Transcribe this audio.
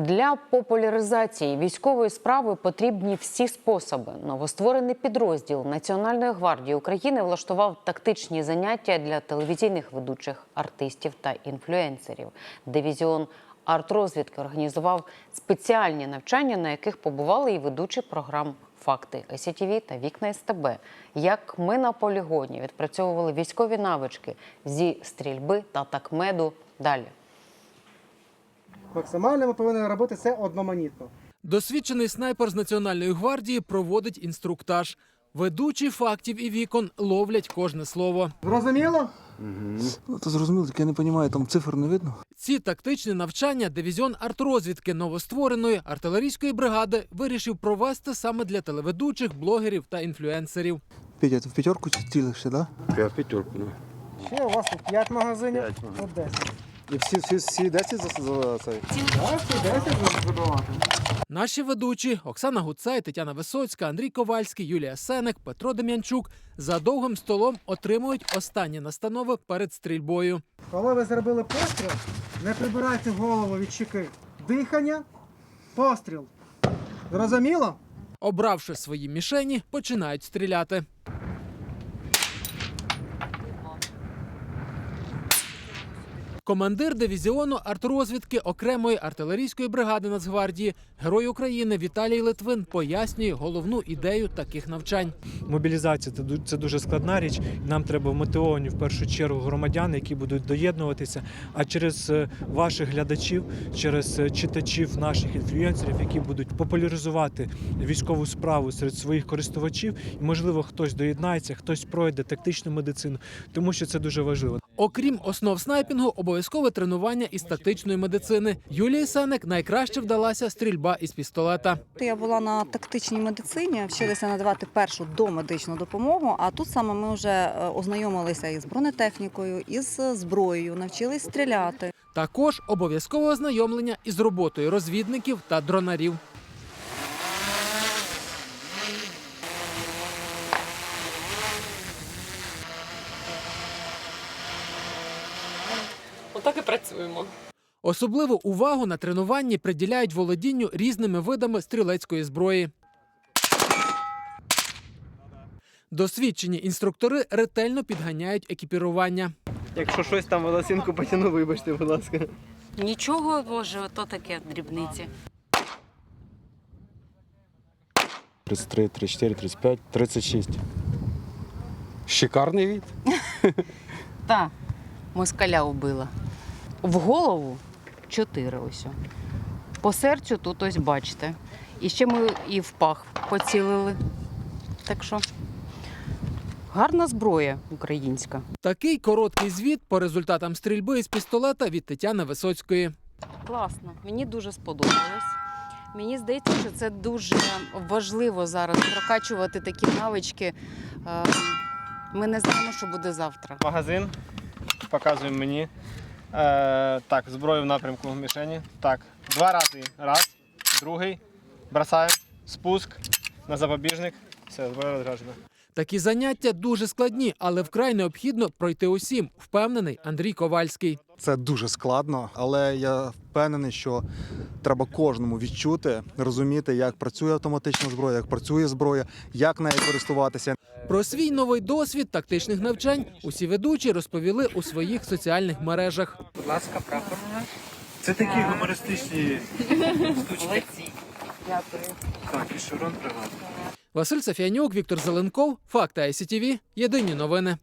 Для популяризації військової справи потрібні всі способи. Новостворений підрозділ Національної гвардії України влаштував тактичні заняття для телевізійних ведучих артистів та інфлюенсерів. Дивізіон артрозвідки організував спеціальні навчання, на яких побували і ведучі програм Факти СІТВ та Вікна СТБ. Як ми на полігоні відпрацьовували військові навички зі стрільби та такмеду. Далі. Максимально ми повинні робити це одноманітно. Досвідчений снайпер з Національної гвардії проводить інструктаж. Ведучі фактів і вікон ловлять кожне слово. Зрозуміло? Ну, то зрозуміло, так я не розумію, там цифр не видно. Ці тактичні навчання дивізіон артрозвідки новоствореної артилерійської бригади вирішив провести саме для телеведучих, блогерів та інфлюенсерів. Петя, ти в п'ятерку цілишся, да? Я в пятерку. Ну. Ще у вас тут 5 магазинів, П'ять тут 10. І всі, всі, всі 10 за, за цей? Так, 10 забивати. Наші ведучі Оксана Гуцай, Тетяна Висоцька, Андрій Ковальський, Юлія Сенек, Петро Дем'янчук за довгим столом отримують останні настанови перед стрільбою. Коли ви зробили постріл, не прибирайте голову від щеки. Дихання, постріл. Зрозуміло? Обравши свої мішені, починають стріляти. Командир дивізіону артрозвідки окремої артилерійської бригади Нацгвардії, герой України Віталій Литвин пояснює головну ідею таких навчань. Мобілізація це дуже складна річ. Нам треба мотивовані в першу чергу громадяни, які будуть доєднуватися. А через е, ваших глядачів, через е, читачів наших інфлюенсерів, які будуть популяризувати військову справу серед своїх користувачів, і можливо хтось доєднається, хтось пройде тактичну медицину, тому що це дуже важливо. Окрім основ снайпінгу, обов'язкове тренування із тактичної медицини. Юлії Сенек найкраще вдалася стрільба із пістолета. Я була на тактичній медицині, вчилися надавати першу домедичну допомогу. А тут саме ми вже е, ознайомилися із бронетехнікою, із зброєю, навчились стріляти. Також обов'язкове ознайомлення із роботою розвідників та дронарів. Отак і працюємо. Особливу увагу на тренуванні приділяють володінню різними видами стрілецької зброї. Досвідчені інструктори ретельно підганяють екіпірування. Якщо щось там волосинку потяну, вибачте, будь ласка. Нічого, боже, ото таке дрібниці. 33, 34, 35, 36. Шикарний від. Та москаля убила. В голову чотири ось. По серцю тут ось бачите. І ще ми і в пах поцілили. Так що гарна зброя українська. Такий короткий звіт по результатам стрільби із пістолета від Тетяни Висоцької. Класно, мені дуже сподобалось. Мені здається, що це дуже важливо зараз прокачувати такі навички. Е, Ми не знаємо, що буде завтра. Магазин. Показуємо мені. Е, так, зброю в напрямку мішені. Так, два рази. Раз, другий. Бросаємо. Спуск на запобіжник. Все, зброя розряджена. Такі заняття дуже складні, але вкрай необхідно пройти усім, впевнений Андрій Ковальський. Це дуже складно, але я впевнений, що треба кожному відчути, розуміти, як працює автоматична зброя, як працює зброя, як нею користуватися. Про свій новий досвід тактичних навчань усі ведучі розповіли у своїх соціальних мережах. Будь ласка, прапор. Це такі гумористичні штучки. Так, і шурон пригадує. Василь Сафіанюк, Віктор Зеленков, Факти ICTV. Єдині новини.